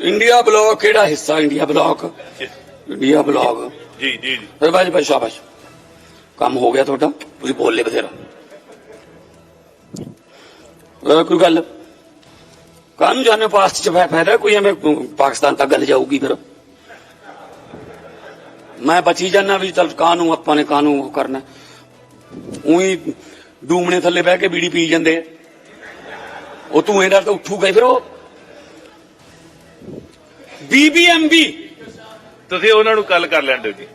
India block ਕਿਹੜਾ ਹਿੱਸਾ India block India block ਜੀ ਜੀ ਜੀ। ਬਾਜੀ ਭਾਈ ਸ਼ਾਬਾਸ਼। ਕੰਮ ਹੋ ਗਿਆ ਤੁਹਾਡਾ ਤੁਸੀਂ ਬੋਲੇ ਬਥੇਰਾ। ਅਹ ਕੋਈ ਗੱਲ? ਕੰਮ ਜਾਣੇ ਪਾਸਟ ਚ ਫਾ- ਫਾਇਦਾ ਕੋਈ ਐਵੇਂ ਪਾਕਿਸਤਾਨ ਤੱਕ ਗੱਲ ਜਾਊਗੀ ਫਿਰ। ਮੈਂ ਬਚੀ ਜਾਣਾ ਵੀ ਚਲ ਕਾਨੂੰ ਆਪਾਂ ਨੇ ਕਾਨੂੰ ਉਹ ਕਰਨਾ। ਉਹੀ ਡੂਮਣੇ ਥੱਲੇ ਬਹਿ ਕੇ ਬੀੜੀ ਪੀ ਜਾਂਦੇ ਆ। ਉਹ ਧੂਏ ਨਾਲ ਤਾਂ ਉੱਠੂਗਾ ਹੀ ਫਿਰ ਉਹ। ਬੀਬੀਐਮਬੀ। ਤੁਸੀਂ ਉਹਨਾਂ ਨੂੰ ਕੱਲ ਕਰ ਲੈਣ ਦਿਓ ਜੀ।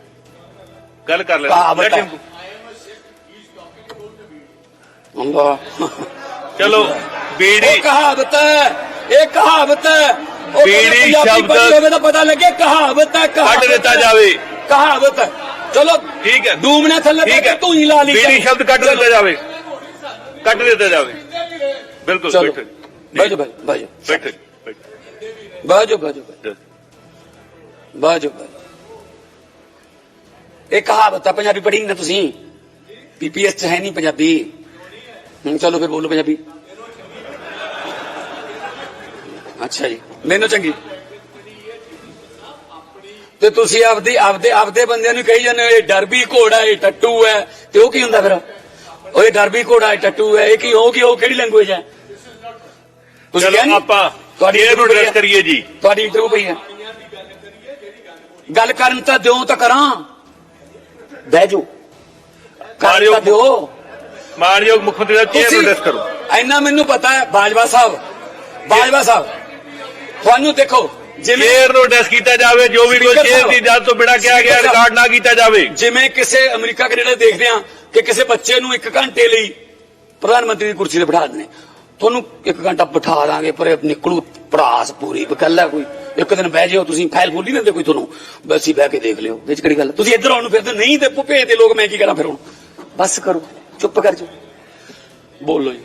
ਗੱਲ ਕਰ ਲੈਣ him- ਅੱਲਾ ਚਲੋ ਬੀੜੀ। ਇਹ ਕਹਾਵਤ ਹੈ ਇਹ ਕਹਾਵਤ ਹੈ। ਉਹ ਬੀੜੀ ਪੰਜਾਬੀ ਸ਼ਬਦ- ਪੜ੍ਹੀ ਹੋਵੇ ਤਾਂ ਪਤਾ ਲੱਗੇ ਕਹਾਵਤ ਹੈ ਕਹਾਵਤ ਕੱਢ ਦਿੱਤਾ ਹੈ। ਜਾਵੇ। ਕਹਾਵਤ ਹੈ। ਚਲੋ ਠੀਕ ਹੈ। ਡੂਮਣੇ ਥੱਲੇ ਠੀਕ ਬੈਠੇ ਹੈ। ਤੂੰ ਹੀ ਲਾ ਲਈ ਬੀੜੀ ਸ਼ਬਦ ਕੱਢ ਦਿੱਤਾ ਜਾਵੇ। ਕੱਢ ਦਿੱਤਾ ਜਾਵੇ। ਬਿਲਕੁਲ ਚਲੋ। ਬੈਠੋ। ਬੈਠੋ ਬੈਠੋ। ਬਾਜੋ ਬਾਜੋ ਬਾਜੋ। ਇਹ ਕਹਾਵਤ ਹੈ ਪੰਜਾਬੀ ਪੜ੍ਹੀ ਨਾ ਤੁਸੀਂ। ਪੀਪੀਐਸ ਚ ਹੈ ਨਹੀਂ ਪੰਜਾਬੀ। ਹੁਣ ਚਲੋ ਫਿਰ ਬੋਲੋ ਪੰਜਾਬੀ। ਅੱਛਾ ਜੀ ਮੈਨੂੰ ਚੰਗੀ। ਤੇ ਤੁਸੀਂ ਆਪਦੀ ਆਪਦੇ ਆਪਦੇ ਬੰਦਿਆਂ ਨੂੰ ਕਹੀ ਜਾਂਦੇ ਹੋ ਇਹ ਡਰਬੀ ਘੋੜਾ ਇਹ ਟੱਟੂ ਹੈ ਤੇ ਉਹ ਕੀ ਹੁੰਦਾ ਫਿਰ? ਉਹ ਇਹ ਡਰਬੀ ਘੋੜਾ ਇਹ ਟੱਟੂ ਹੈ ਇਹ ਕੀ ਉਹ ਕੀ ਉਹ ਕਿਹੜੀ ਲੈਂਗੁਏਜ ਹੈ ਤੁਸੀਂ ਚਲੋ? ਆਪਾਂ ਤੁਹਾਡੀ ਇਹ ਨੂੰ ਡਰੈਸ ਕਰੀਏ ਜੀ ਤੁਹਾਡੀ ਇੰਟਰਵਿਊ ਪਈ ਹੈ ਗੱਲ ਕਰਨ ਤਾਂ ਦਿਓ ਤਾਂ ਕਰਾਂ ਬਹਿ ਜਾਓ। ਤਾਂ ਦਿਓ ਮਾਨਯੋਗ ਮੁੱਖ ਮੰਤਰੀ ਦਾ ਚੇਅਰ ਨੂੰ ਡਰੈਸ ਕਰੋ ਇੰਨਾ ਮੈਨੂੰ ਪਤਾ ਹੈ ਬਾਜਵਾ ਸਾਹਿਬ ਬਾਜਵਾ ਸਾਹਿਬ ਤੁਹਾਨੂੰ ਦੇਖੋ ਜਿਵੇਂ ਚੇਅਰ ਨੂੰ ਡਰੈਸ ਕੀਤਾ ਜਾਵੇ ਜੋ ਵੀ ਕੋਈ ਚੇਅਰ। ਦੀ ਇਜਾਜ਼ਤ ਤੋਂ ਬਿਨਾਂ ਕਿਹਾ ਗਿਆ। ਰਿਕਾਰਡ ਨਾ ਕੀਤਾ ਜਾਵੇ ਜਿਵੇਂ ਕਿਸੇ ਅਮਰੀਕਾ ਕੈਨੇਡਾ ਦੇਖਦੇ ਆ ਕਿ ਕਿਸੇ ਬੱਚੇ ਨੂੰ ਇੱਕ ਘੰਟੇ ਲਈ ਪ੍ਰਧਾਨ ਮੰਤਰੀ ਦੀ ਕੁਰਸੀ ਤੇ ਬਿਠਾ ਦਿੰਦੇ ਤੁਹਾਨੂੰ ਇੱਕ ਘੰਟਾ ਬਿਠਾ ਦਾਂਗੇ, ਪਰ ਨਿਕਲੂ, ਪੜਾਸ ਪੂਰੀ, ਬਕੱਲਾ ਕੋਈ। ਇੱਕ ਦਿਨ ਬਹਿ ਜਿਓ, ਤੁਸੀਂ ਫਾਈਲ ਫੁੱਲ ਨਹੀਂ ਕੋਈ ਤੁਹਾਨੂੰ। ਬਸ ਹੀ ਬਹਿ ਕੇ ਦੇਖ ਲਿਓ, ਵਿੱਚ ਕਿਹੜੀ ਗੱਲ ਤੁਸੀਂ ਇੱਧਰ ਆਉਣ ਨੂੰ ਫਿਰਦੇ ਨਹੀਂ ਤੇ ਭੇਜਦੇ ਦੇ ਲੋਕ ਮੈਂ ਕੀ ਕਰਾਂ ਫਿਰ ਹੁਣ? ਬਸ ਕਰੋ, ਚੁੱਪ ਕਰ ਜਾਓ। ਬੋਲੋ ਜੀ।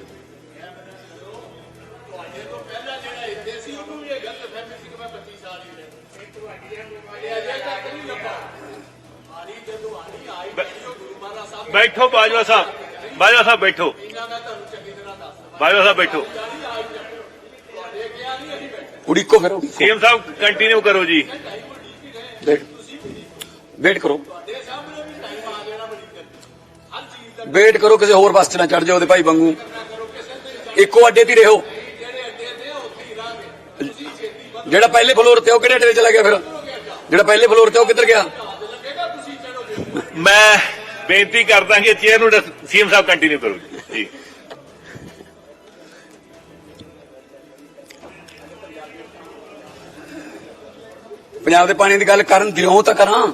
ਬੈਠੋ ਬਾਜਵਾ ਸਾਹਿਬ ਬਾਜਵਾ ਸਾਹਿਬ ਬੈਠੋ। ਬਾਜਵਾ ਸਾਹਿਬ ਬੈਠੋ। ਉਡੀਕੋ ਫਿਰ ਸੀਐਮ ਸਾਹਿਬ ਕੰਟੀਨਿਊ ਕਰੋ ਜੀ। ਵੇਟ। ਵੇਟ ਕਰੋ। ਵੇਟ ਕਰੋ ਕਿਸੇ ਹੋਰ ਬੱਸ 'ਚ ਨਾ ਚੜ ਜਾਓ ਉਹਦੇ ਭਾਈ ਵਾਂਗੂ। ਇੱਕੋ ਅੱਡੇ ਤੇ ਰਹੋ। ਜਿਹੜਾ ਪਹਿਲੇ ਫਲੋਰ ਤੇ ਉਹ ਕਿਹੜੇ ਅੱਡੇ ਤੇ ਚਲਾ ਗਿਆ ਫਿਰ? ਜਿਹੜਾ ਪਹਿਲੇ ਫਲੋਰ ਤੇ ਉਹ ਕਿੱਧਰ ਗਿਆ? ਮੈਂ ਬੇਨਤੀ ਕਰਦਾ ਕਿ ਚੇਅਰ ਨੂੰ ਸੀਐਮ ਸਾਹਿਬ ਕੰਟੀਨਿਊ ਕਰੋ ਜੀ। ਪੰਜਾਬ ਦੇ ਪਾਣੀ ਦੀ ਗੱਲ ਕਰਨ ਦਿਓ ਤਾਂ ਕਰਾਂ।